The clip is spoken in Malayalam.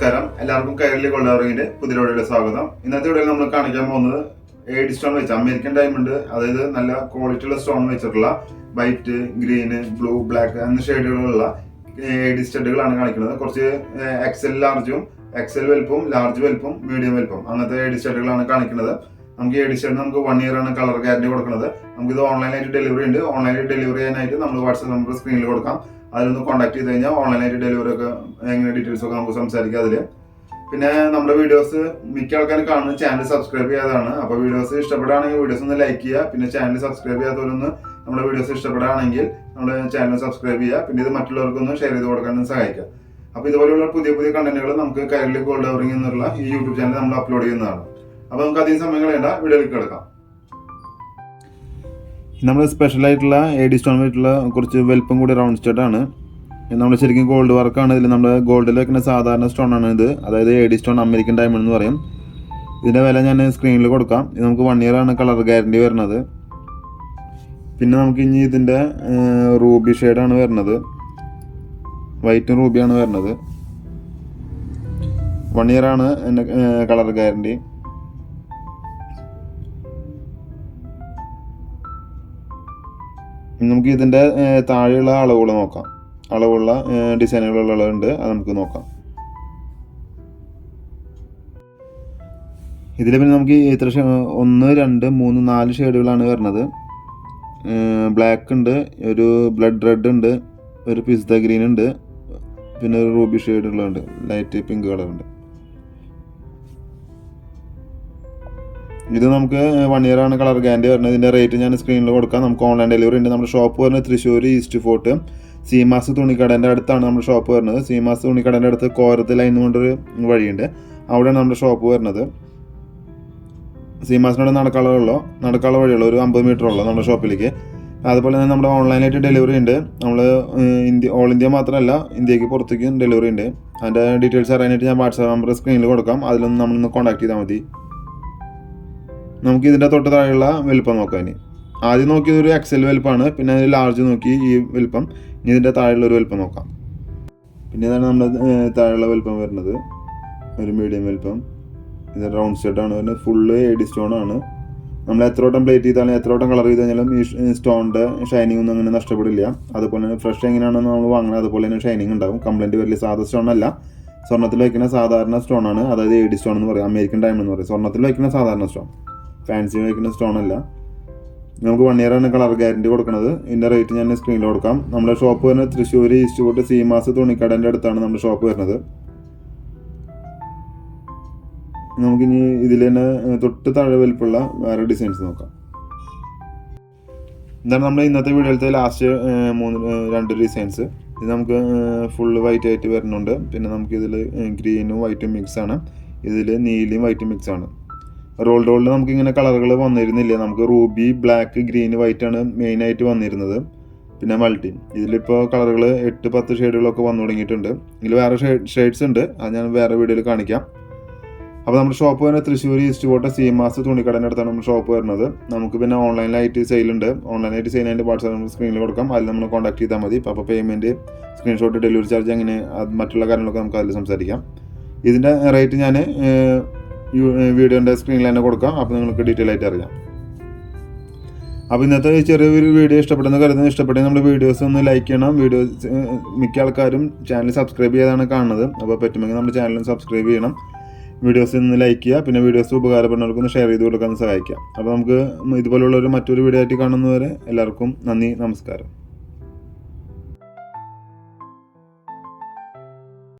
നമസ്കാരം. എല്ലാവർക്കും കയറിലെ പുതിയ വീഡിയോയുടെ സ്വാഗതം. ഇന്നത്തെ വീഡിയോയിൽ നമ്മൾ കാണിക്കാൻ പോകുന്നത് എയ്ഡ് സ്റ്റോൺ വെച്ച് അമേരിക്കൻ ഡയമണ്ട് അതായത് നല്ല ക്വാളിറ്റി ഉള്ള സ്റ്റോൺ വെച്ചിട്ടുള്ള വൈറ്റ് ഗ്രീന് ബ്ലൂ ബ്ലാക്ക് എന്ന ഷെയ്ഡുകളുള്ള എയ്ഡ് സ്റ്റഡുകളാണ് കാണിക്കുന്നത്. കുറച്ച് എക്സൽ ലാർജും എക്സൽ വലുപ്പവും ലാർജ് വലുപ്പവും മീഡിയം വലുപ്പം അങ്ങനത്തെ എയ്ഡ് സ്റ്റഡുകളാണ് കാണിക്കുന്നത്. നമുക്ക് എയ്ഡ് സ്റ്റഡ് നമുക്ക് വൺ ഇയർ ആണ് കളർ ഗ്യാരണ്ടി കൊടുക്കുന്നത്. നമുക്ക് ഇത് ഓൺലൈനായിട്ട് ഡെലിവറി ഉണ്ട്. ഓൺലൈനായിട്ട് ഡെലിവറി ചെയ്യാനായിട്ട് നമ്മൾ വാട്സാപ്പ് നമ്പർ സ്ക്രീനിൽ കൊടുക്കാം. അതിലൊന്ന് കോൺടാക്ട് ചെയ്ത് കഴിഞ്ഞാൽ ഓൺലൈനായിട്ട് ഡെലിവറി ഒക്കെ എങ്ങനെ ഡീറ്റെയിൽസ് ഒക്കെ നമുക്ക് സംസാരിക്കാം അതിൽ പിന്നെ നമ്മുടെ വീഡിയോസ് മിക്ക ആൾക്കാരും കാണുന്ന ചാനൽ സബ്സ്ക്രൈബ് ചെയ്യാതാണ്. അപ്പോൾ വീഡിയോസ് ഇഷ്ടപ്പെടുകയാണെങ്കിൽ വീഡിയോസ് ഒന്ന് ലൈക്ക് ചെയ്യുക. പിന്നെ ചാനൽ സബ്സ്ക്രൈബ് ചെയ്യാത്തവരൊന്ന് നമ്മുടെ വീഡിയോസ് ഇഷ്ടപ്പെടുകയാണെങ്കിൽ നമ്മുടെ ചാനൽ സബ്സ്ക്രൈബ് ചെയ്യുക. പിന്നെ ഇത് മറ്റുള്ളവർക്കൊന്ന് ഷെയർ ചെയ്ത് കൊടുക്കാനും സഹായിക്കുക അപ്പോൾ ഇതുപോലെയുള്ള പുതിയ പുതിയ കണ്ടന്റുകൾ നമുക്ക് കയറിൽ ഗോൾഡ് കവറിംഗ് എന്നുള്ള ഈ യൂട്യൂബ് ചാനൽ നമ്മൾ അപ്ലോഡ് ചെയ്യുന്നതാണ്. അപ്പോൾ നമുക്ക് അധികം സമയം കളയണ്ട. വീഡിയോയിലേക്ക് കിടക്കാം. നമ്മൾ സ്പെഷ്യൽ ആയിട്ടുള്ള ഡി സ്റ്റോൺ ആയിട്ടുള്ള കുറച്ച് വലുപ്പം കൂടി റൗണ്ട് ആണ്. നമ്മൾ ശരിക്കും ഗോൾഡ് വർക്കാണ് ഇതിൽ നമ്മൾ ഗോൾഡിൽ വെക്കുന്ന സാധാരണ സ്റ്റോൺ ആണ് ഇത്. അതായത് A D stone American diamond എന്ന് പറയും. ഇതിന്റെ വില ഞാൻ സ്ക്രീനിൽ കൊടുക്കാം. ഇത് നമുക്ക് വൺ ഇയർ ആണ് കളർ ഗ്യാരണ്ടി വരുന്നത്. പിന്നെ നമുക്ക് ഇനി ഇതിന്റെ റൂബി ഷെയ്ഡാണ് വരുന്നത്. വൈറ്റും റൂബിയാണ് വരുന്നത്. വൺ ഇയർ ആണ് കളർ ഗ്യാരണ്ടി നമുക്ക് ഇതിന്റെ താഴെയുള്ള അളവുകൾ നോക്കാം. അളവുള്ള ഡിസൈനുകളുള്ള അളവുണ്ട് അത് നമുക്ക് നോക്കാം. ഇതിൽ പിന്നെ നമുക്ക് ഇത്ര ഒന്ന് രണ്ട് മൂന്ന് നാല് ഷെയ്ഡുകളാണ് വരുന്നത്. ബ്ലാക്ക് ഉണ്ട് ഒരു ബ്ലഡ് റെഡ് ഉണ്ട് ഒരു പിസ്ത ഗ്രീൻ ഉണ്ട് പിന്നെ ഒരു റൂബി ഷെയ്ഡുകളുണ്ട് ലൈറ്റ് പിങ്ക് കളർ ഇത് നമുക്ക് വൺ ഇയർ ആണ് കളർ ഗ്യാരണ്ടി വരുന്നത്. ഇതിന്റെ റേറ്റ് ഞാൻ സ്ക്രീനിൽ കൊടുക്കാം. നമുക്ക് ഓൺലൈൻ ഡെലിവറി ഉണ്ട്. നമ്മുടെ ഷോപ്പ് വരുന്നത് തൃശ്ശൂർ ഈസ്റ്റ് ഫോർട്ട് സീമാസ് തുണിക്കടേന്റെ അടുത്താണ് നമ്മുടെ ഷോപ്പ് വരുന്നത്. സീമാസ് തുണിക്കടേന്റെ അടുത്ത് കോരത്ത് ലൈൻ കൊണ്ടൊരു വഴിയുണ്ട്. അവിടെയാണ് നമ്മുടെ ഷോപ്പ് വരുന്നത്. സീമാസിനോട് നടക്കാളുള്ളൂ നടക്കാള വഴിയുള്ള? ഒരു അമ്പത് മീറ്റർ ഉള്ളൂ നമ്മുടെ ഷോപ്പിലേക്ക് അതുപോലെ തന്നെ നമ്മുടെ ഓൺലൈനായിട്ട് ഡെലിവറി ഉണ്ട്. നമ്മൾ ഇന്ത്യ ഓൾ ഇന്ത്യ മാത്രമല്ല ഇന്ത്യയ്ക്ക് പുറത്തേക്കും ഡെലിവറി ഉണ്ട്. അതിന്റെ ഡീറ്റെയിൽസ് അറിയാനായിട്ട് ഞാൻ വാട്സാപ്പ് നമ്പർ സ്ക്രീനിൽ കൊടുക്കാം. അതിലൊന്ന് നമ്മളൊന്ന് കോൺടാക്ട് ചെയ്താൽ മതി. നമുക്ക് ഇതിന്റെ തൊട്ട് താഴെയുള്ള വലുപ്പം നോക്കാം ഇനി. ആദ്യം നോക്കിയത് ഒരു എക്സൽ വലുപ്പമാണ് പിന്നെ അതിൽ ലാർജ് നോക്കി ഈ വലുപ്പം. ഇനി ഇതിന്റെ താഴെയുള്ള ഒരു വലുപ്പം നോക്കാം. പിന്നെ ഇതാണ് നമ്മുടെ താഴെയുള്ള വലുപ്പം വരുന്നത്. ഒരു മീഡിയം വലുപ്പം. ഇത് റൗണ്ട് സ്റ്റെഡാണ് വരുന്നത് ഫുള്ള് എഡി സ്റ്റോൺ ആണ്. നമ്മൾ എത്ര വട്ടം പ്ലേറ്റ് ചെയ്താലും എത്ര വട്ടം കളർ ചെയ്ത് കഴിഞ്ഞാലും ഈ സ്റ്റോണിന്റെ ഷൈനിങ് ഒന്നും അങ്ങനെ നഷ്ടപ്പെടില്ല. അതുപോലെ തന്നെ ഫ്രഷ് എങ്ങനെയാണെന്ന് നമ്മൾ വാങ്ങുന്നത് അതുപോലെ തന്നെ ഷൈനിങ് ഉണ്ടാവും. കംപ്ലൈന്റ് വരില്ല. സാധാ സ്റ്റോൺ അല്ല. സ്വർണത്തിൽ വയ്ക്കുന്ന സാധാരണ സ്റ്റോൺ ആണ്. അതായത് എഡി സ്റ്റോൺ എന്ന് പറയും. അമേരിക്കൻ ഡയമണ്ട് എന്ന് പറയും. സ്വർണത്തിൽ വയ്ക്കുന്ന സാധാരണ സ്റ്റോൺ ഫാൻസി വയ്ക്കുന്ന സ്റ്റോൺ അല്ല. നമുക്ക് വൺ ഇയർ ആണ് കളർ ഗ്യാരണ്ടി കൊടുക്കുന്നത് ഇതിന്റെ റേറ്റ് ഞാൻ സ്ക്രീനിൽ കൊടുക്കാം. നമ്മുടെ ഷോപ്പ് വരുന്നത് തൃശ്ശൂർ ഈസ്റ്റ് കോട്ട് സീമാസ് തുണിക്കടന്റെ അടുത്താണ് നമ്മുടെ ഷോപ്പ് വരുന്നത്. നമുക്കിനി ഇതിൽ തന്നെ തൊട്ട് താഴെ വലിപ്പുള്ള വേറെ ഡിസൈൻസ് നോക്കാം. എന്താണ് നമ്മുടെ ഇന്നത്തെ വീഡിയോയിലത്തെ ലാസ്റ്റ് മൂന്ന് രണ്ട് ഡിസൈൻസ് ഇത് നമുക്ക് ഫുള്ള് വൈറ്റ് ആയിട്ട് വരുന്നുണ്ട്. പിന്നെ നമുക്ക് ഇതിൽ ഗ്രീനും വൈറ്റും മിക്സ് ആണ്. ഇതിൽ നീലയും വൈറ്റും മിക്സ് ആണ്. റോൾ റോളിൽ നമുക്ക് ഇങ്ങനെ കളറുകൾ വന്നിരുന്നില്ല? നമുക്ക് റൂബി ബ്ലാക്ക് ഗ്രീൻ വൈറ്റ് ആണ് മെയിൻ ആയിട്ട് വന്നിരുന്നത്. പിന്നെ മൾട്ടി ഇതിലിപ്പോൾ കളറുകൾ എട്ട് പത്ത് ഷെയ്ഡുകളൊക്കെ വന്നു തുടങ്ങിയിട്ടുണ്ട്. ഇതിൽ വേറെ ഷെയ്ഡ്സ് ഉണ്ട്. അത് ഞാൻ വേറെ വീഡിയോയിൽ കാണിക്കാം. അപ്പോൾ നമ്മുടെ ഷോപ്പ് വരുന്നത് തൃശ്ശൂർ ഈസ്റ്റ് കോട്ട സീമാസ് തുണിക്കടന്റെ അടുത്താണ് നമ്മുടെ ഷോപ്പ് വരുന്നത്. നമുക്ക് പിന്നെ ഓൺലൈനിലായിട്ട് സെയിലുണ്ട് ഓൺലൈനായിട്ട് സെയിൽ അതിന്റെ വാട്സാപ്പ് നമ്പർ സ്ക്രീനിൽ കൊടുക്കാം. അതിൽ നമ്മൾ കോൺടാക്ട് ചെയ്താൽ മതി. അപ്പോൾ പേയ്മെന്റ് സ്ക്രീൻഷോട്ട് ഡെലിവറി ചാർജ് അങ്ങനെ മറ്റുള്ള കാര്യങ്ങളൊക്കെ നമുക്ക് അതിൽ സംസാരിക്കാം. ഇതിന്റെ റേറ്റ് ഞാൻ വീഡിയോന്റെ സ്ക്രീനിൽ തന്നെ കൊടുക്കാം. അപ്പോൾ നിങ്ങൾക്ക് ഡീറ്റെയിൽ ആയിട്ട് അറിയാം. അപ്പോൾ ഇന്നത്തെ ചെറിയൊരു വീഡിയോ ഇഷ്ടപ്പെടുന്ന കരുതുന്ന ഇഷ്ടപ്പെട്ടെങ്കിൽ നമ്മുടെ വീഡിയോസ് ഒന്ന് ലൈക്ക് ചെയ്യണം. വീഡിയോസ് മിക്ക ആൾക്കാരും ചാനൽ സബ്സ്ക്രൈബ് ചെയ്താണ് കാണുന്നത്. അപ്പോൾ പറ്റുമെങ്കിൽ നമ്മുടെ ചാനൽ സബ്സ്ക്രൈബ് ചെയ്യണം. വീഡിയോസ് ഒന്ന് ലൈക്ക് ചെയ്യുക. പിന്നെ വീഡിയോസ് ഉപകാരപ്പെടുന്നവർക്കൊന്ന് ഷെയർ ചെയ്ത് കൊടുക്കാൻ സഹായിക്കാം. അപ്പോൾ നമുക്ക് ഇതുപോലുള്ള ഒരു മറ്റൊരു വീഡിയോ ആയിട്ട് കാണുന്നവരെ എല്ലാവർക്കും നന്ദി നമസ്കാരം.